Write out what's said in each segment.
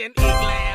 in England.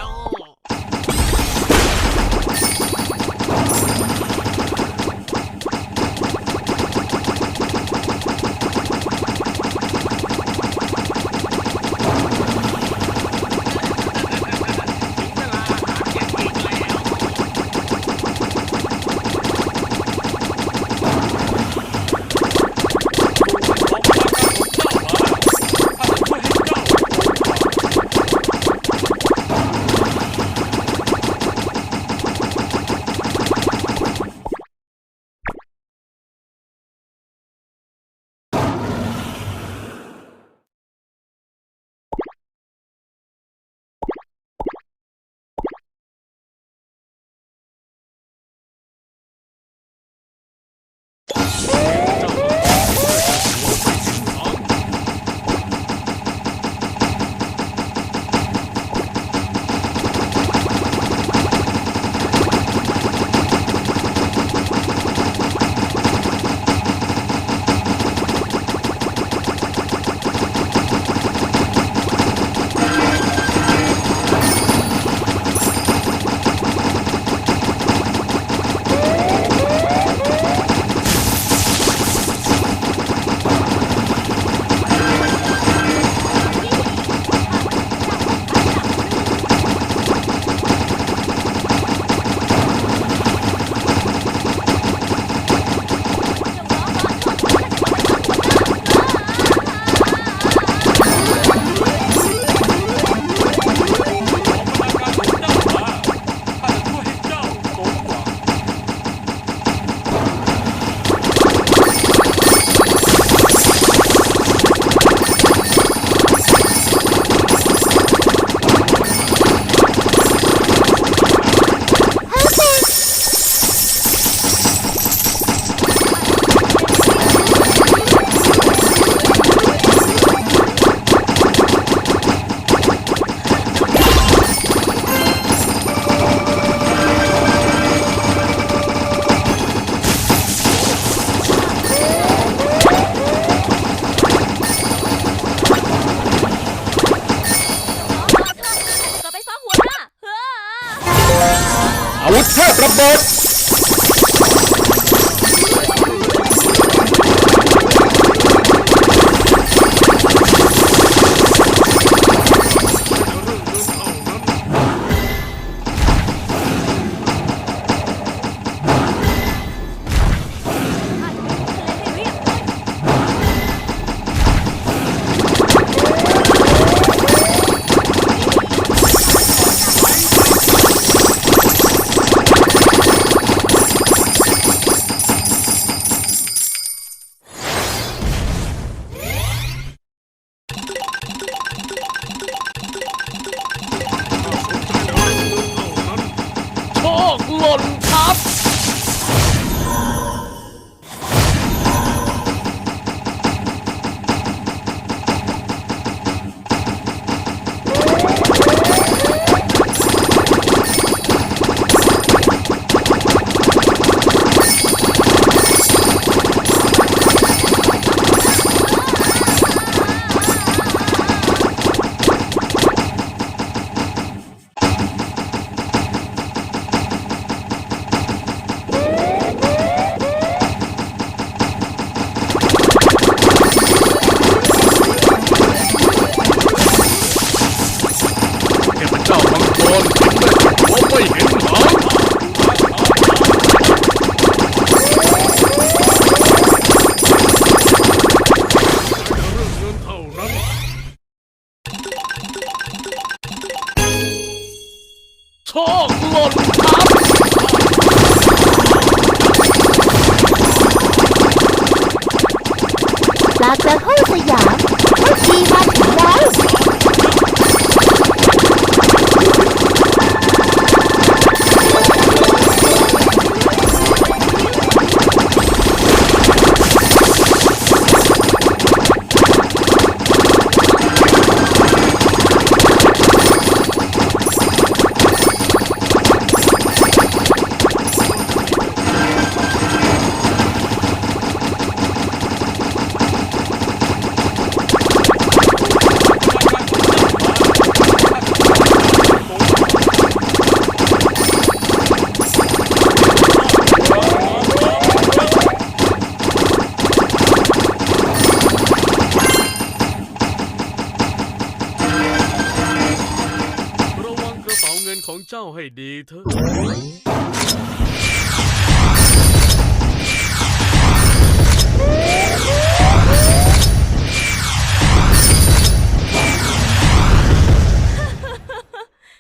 ของเจ้าให้ดีเถอะ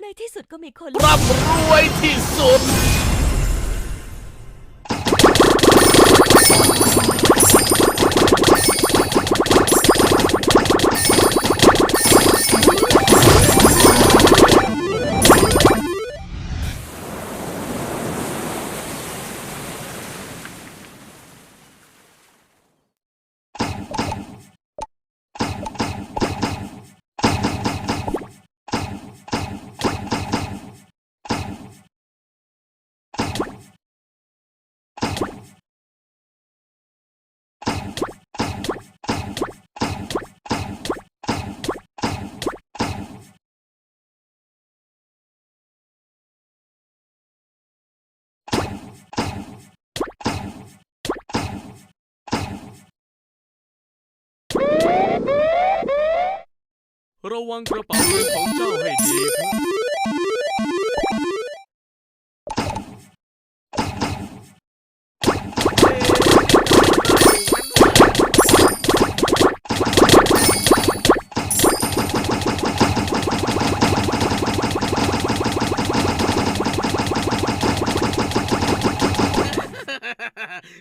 ในที่สุดก็มีคน ร่ำรวยที่สุด ระวังกระเป๋าเงินของเจ้าให้ดีเถอะ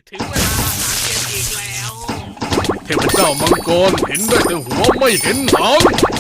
ถึงเวลาหาเย็นอีกแล้ว เทพเจ้ามังกรเห็นได้แต่หัวไม่เห็นหาง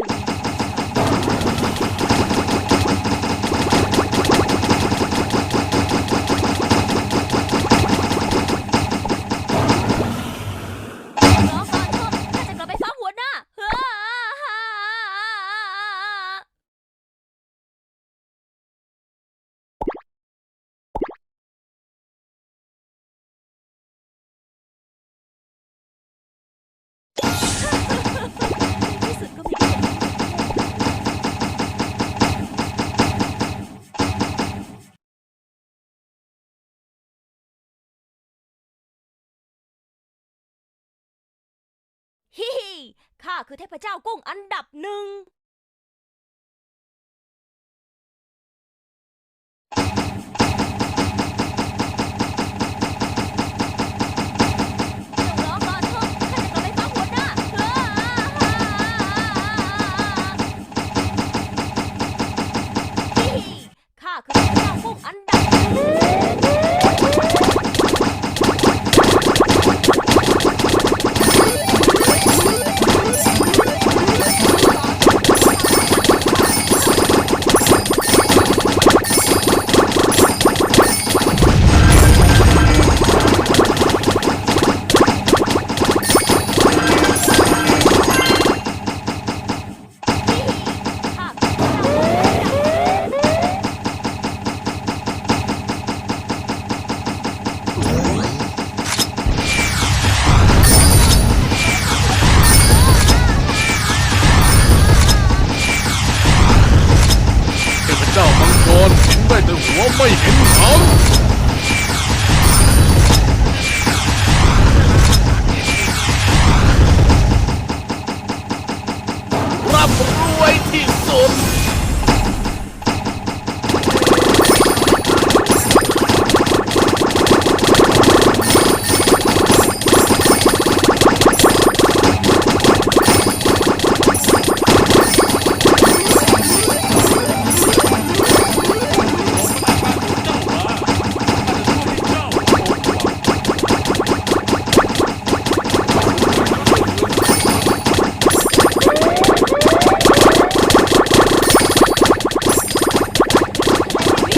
ว่า ข้าคือเทพเจ้ากุ้งอันดับหนึ่ง Oh.